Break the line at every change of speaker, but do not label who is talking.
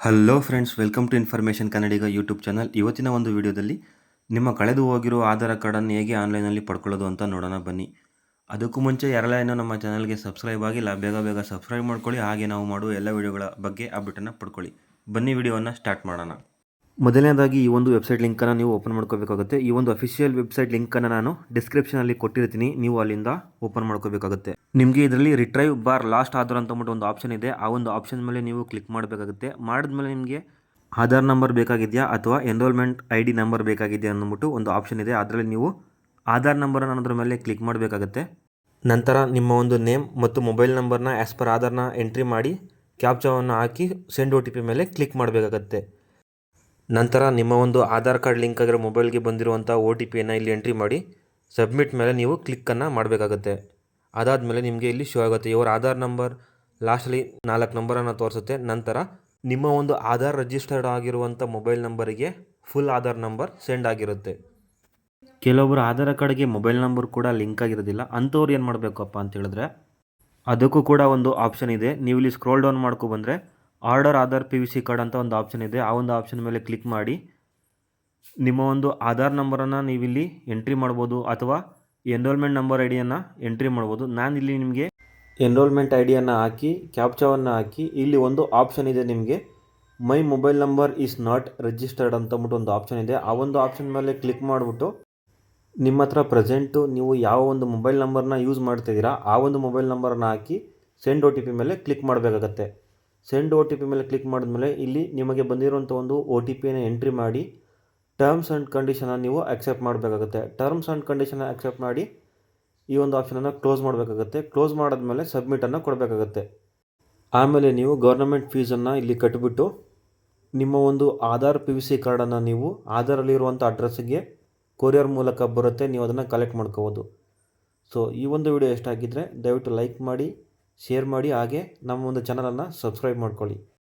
Hello friends welcome to information Kannadiga YouTube channel ಇವತ್ತಿನ ಒಂದು ವಿಡಿಯೋದಲ್ಲಿ ನಿಮ್ಮ ಕಳೆದು ಹೋಗಿರೋ ಆಧಾರ್ ಕಾರ್ಡನ್ನು ಹೇಗೆ ಆನ್ಲೈನಲ್ಲಿ ಪಡ್ಕೊಳ್ಳೋದು ಅಂತ ನೋಡೋಣ ಬನ್ನಿ. ಅದಕ್ಕೂ ಮುಂಚೆ ಯಾರೆಲ್ಲ ಏನೋ ನಮ್ಮ ಚಾನಲ್ಗೆ ಸಬ್ಸ್ಕ್ರೈಬ್ ಆಗಿಲ್ಲ, ಬೇಗ ಬೇಗ ಸಬ್ಸ್ಕ್ರೈಬ್ ಮಾಡ್ಕೊಳ್ಳಿ. ಹಾಗೆ ನಾವು ಮಾಡುವ ಎಲ್ಲ ವಿಡಿಯೋಗಳ ಬಗ್ಗೆ ಅಪ್ಡೇಟನ್ನು ಪಡ್ಕೊಳ್ಳಿ. ಬನ್ನಿ ವಿಡಿಯೋವನ್ನು ಸ್ಟಾರ್ಟ್ ಮಾಡೋಣ. ಮೊದಲನೇದಾಗಿ ಈ ಒಂದು ವೆಬ್ಸೈಟ್ ಲಿಂಕನ್ನು ನೀವು ಓಪನ್ ಮಾಡ್ಕೋಬೇಕಾಗುತ್ತೆ. ಈ ಒಂದು ಅಫಿಷಿಯಲ್ ವೆಬ್ಸೈಟ್ ಲಿಂಕನ್ನು ನಾನು ಡಿಸ್ಕ್ರಿಪ್ಷನಲ್ಲಿ ಕೊಟ್ಟಿರ್ತೀನಿ. ನೀವು ಅಲ್ಲಿಂದ ಓಪನ್ ಮಾಡ್ಕೋಬೇಕಾಗುತ್ತೆ. ನಿಮಗೆ ಇದರಲ್ಲಿ ರಿಟ್ರೈವ್ ಬಾರ್ ಲಾಸ್ಟ್ ಆಧಾರ್ ಅಂತ ಒಂದು ಆಪ್ಷನ್ ಇದೆ. ಆ ಒಂದು ಆಪ್ಷನ್ ಮೇಲೆ ನೀವು ಕ್ಲಿಕ್ ಮಾಡಬೇಕಾಗುತ್ತೆ. ಮಾಡಿದ್ಮೇಲೆ ನಿಮಗೆ ಆಧಾರ್ ನಂಬರ್ ಬೇಕಾಗಿದೆಯಾ ಅಥವಾ ಎನ್ರೋಲ್ಮೆಂಟ್ ಐ ಡಿ ನಂಬರ್ ಬೇಕಾಗಿದೆಯಾ ಅಂದ್ಬಿಟ್ಟು ಒಂದು ಆಪ್ಷನ್ ಇದೆ. ಅದರಲ್ಲಿ ನೀವು ಆಧಾರ್ ನಂಬರನ್ನು ಅದರ ಮೇಲೆ ಕ್ಲಿಕ್ ಮಾಡಬೇಕಾಗುತ್ತೆ. ನಂತರ ನಿಮ್ಮ ಒಂದು ನೇಮ್ ಮತ್ತು ಮೊಬೈಲ್ ನಂಬರ್ನ ಆ್ಯಸ್ ಪರ್ ಆಧಾರ್ನ ಎಂಟ್ರಿ ಮಾಡಿ ಕ್ಯಾಪ್ಚಾವನ್ನು ಹಾಕಿ ಸೆಂಡ್ ಒ ಟಿ ಪಿ ಮೇಲೆ ಕ್ಲಿಕ್ ಮಾಡಬೇಕಾಗತ್ತೆ. ನಂತರ ನಿಮ್ಮ ಒಂದು ಆಧಾರ್ ಕಾರ್ಡ್ ಲಿಂಕ್ ಆಗಿರೋ ಮೊಬೈಲ್ಗೆ ಬಂದಿರುವಂಥ ಒ ಟಿ ಪಿಯನ್ನು ಇಲ್ಲಿ ಎಂಟ್ರಿ ಮಾಡಿ, ಸಬ್ಮಿಟ್ ಮೇಲೆ ನೀವು ಕ್ಲಿಕ್ಕನ್ನು ಮಾಡಬೇಕಾಗುತ್ತೆ. ಅದಾದಮೇಲೆ ನಿಮಗೆ ಇಲ್ಲಿ ಶೋ ಆಗುತ್ತೆ. ಇವರ ಆಧಾರ್ ನಂಬರ್ ಲಾಸ್ಟಲ್ಲಿ ನಾಲ್ಕು ನಂಬರನ್ನು ತೋರಿಸುತ್ತೆ. ನಂತರ ನಿಮ್ಮ ಒಂದು ಆಧಾರ್ ರಿಜಿಸ್ಟರ್ಡ್ ಆಗಿರುವಂಥ ಮೊಬೈಲ್ ನಂಬರಿಗೆ ಫುಲ್ ಆಧಾರ್ ನಂಬರ್ ಸೆಂಡ್ ಆಗಿರುತ್ತೆ. ಕೆಲವೊಬ್ಬರು ಆಧಾರ್ ಕಾರ್ಡ್ಗೆ ಮೊಬೈಲ್ ನಂಬರ್ ಕೂಡ ಲಿಂಕ್ ಆಗಿರೋದಿಲ್ಲ. ಅಂಥವ್ರು ಏನು ಮಾಡಬೇಕಪ್ಪ ಅಂತ ಹೇಳಿದ್ರೆ, ಅದಕ್ಕೂ ಕೂಡ ಒಂದು ಆಪ್ಷನ್ ಇದೆ. ನೀವು ಇಲ್ಲಿ ಸ್ಕ್ರೋಲ್ ಡೌನ್ ಮಾಡ್ಕೊ ಬಂದರೆ order Aadhaar P V C card ಅಂತ ಒಂದು ಆಪ್ಷನ್ ಇದೆ. ಆ ಒಂದು ಆಪ್ಷನ್ ಮೇಲೆ ಕ್ಲಿಕ್ ಮಾಡಿ. ನಿಮ್ಮ ಒಂದು ಆಧಾರ್ ನಂಬರನ್ನು ನೀವಿಲ್ಲಿ ಎಂಟ್ರಿ ಮಾಡ್ಬೋದು ಅಥವಾ ಎನ್ರೋಲ್ಮೆಂಟ್ ನಂಬರ್ ಐ ಡಿಯನ್ನು ಎಂಟ್ರಿ ಮಾಡ್ಬೋದು. ಇಲ್ಲಿ ನಿಮಗೆ ಎನ್ರೋಲ್ಮೆಂಟ್ ಐ ಡಿಯನ್ನು ಹಾಕಿ ಕ್ಯಾಪ್ಚಾವನ್ನು ಹಾಕಿ, ಇಲ್ಲಿ ಒಂದು ಆಪ್ಷನ್ ಇದೆ ನಿಮಗೆ. My mobile number is not registered ಅಂತಂದ್ಬಿಟ್ಟು ಒಂದು ಆಪ್ಷನ್ ಇದೆ. ಆ ಒಂದು ಆಪ್ಷನ್ ಮೇಲೆ ಕ್ಲಿಕ್ ಮಾಡಿಬಿಟ್ಟು ನಿಮ್ಮ ಹತ್ರ ಪ್ರೆಸೆಂಟು ನೀವು ಯಾವ ಒಂದು ಮೊಬೈಲ್ ನಂಬರ್ನ ಯೂಸ್ ಮಾಡ್ತಿದ್ದೀರಾ, ಆ ಒಂದು ಮೊಬೈಲ್ ನಂಬರನ್ನು ಹಾಕಿ ಸೆಂಡ್ ಒ ಟಿ ಪಿ ಮೇಲೆ ಕ್ಲಿಕ್ ಮಾಡಬೇಕಾಗತ್ತೆ. ಸೆಂಡ್ ಒ ಟಿ ಪಿ ಮೇಲೆ ಕ್ಲಿಕ್ ಮಾಡಿದ್ಮೇಲೆ ಇಲ್ಲಿ ನಿಮಗೆ ಬಂದಿರುವಂಥ ಒಂದು ಒ ಟಿ ಪಿಯನ್ನು ಎಂಟ್ರಿ ಮಾಡಿ ಟರ್ಮ್ಸ್ ಆ್ಯಂಡ್ ಕಂಡೀಷನನ್ನು ನೀವು ಅಕ್ಸೆಪ್ಟ್ ಮಾಡಬೇಕಾಗುತ್ತೆ. ಟರ್ಮ್ಸ್ ಆ್ಯಂಡ್ ಕಂಡೀಷನ್ ಅಕ್ಸೆಪ್ಟ್ ಮಾಡಿ ಈ ಒಂದು ಆಪ್ಷನನ್ನು ಕ್ಲೋಸ್ ಮಾಡಬೇಕಾಗುತ್ತೆ. ಕ್ಲೋಸ್ ಮಾಡಿದ್ಮೇಲೆ ಸಬ್ಮಿಟನ್ನು ಕೊಡಬೇಕಾಗುತ್ತೆ. ಆಮೇಲೆ ನೀವು ಗೌರ್ನಮೆಂಟ್ ಫೀಸನ್ನು ಇಲ್ಲಿ ಕಟ್ಟಿಬಿಟ್ಟು ನಿಮ್ಮ ಒಂದು ಆಧಾರ್ ಪಿ ವಿ ಸಿ ಕಾರ್ಡನ್ನು ನೀವು ಆಧಾರಲ್ಲಿರುವಂಥ ಅಡ್ರೆಸ್ಸಿಗೆ ಕೊರಿಯರ್ ಮೂಲಕ ಬರುತ್ತೆ. ನೀವು ಅದನ್ನು ಕಲೆಕ್ಟ್ ಮಾಡ್ಕೋಬೋದು. ಸೊ ಈ ಒಂದು ವಿಡಿಯೋ ಇಷ್ಟ ಆಗಿದ್ದರೆ ದಯವಿಟ್ಟು ಲೈಕ್ ಮಾಡಿ. ಶೇರ್ ಮಾಡಿ ಹಾಗೆ ನಮ್ಮ ಒಂದು ಚಾನಲನ್ನು ಸಬ್ಸ್ಕ್ರೈಬ್ ಮಾಡ್ಕೊಳ್ಳಿ.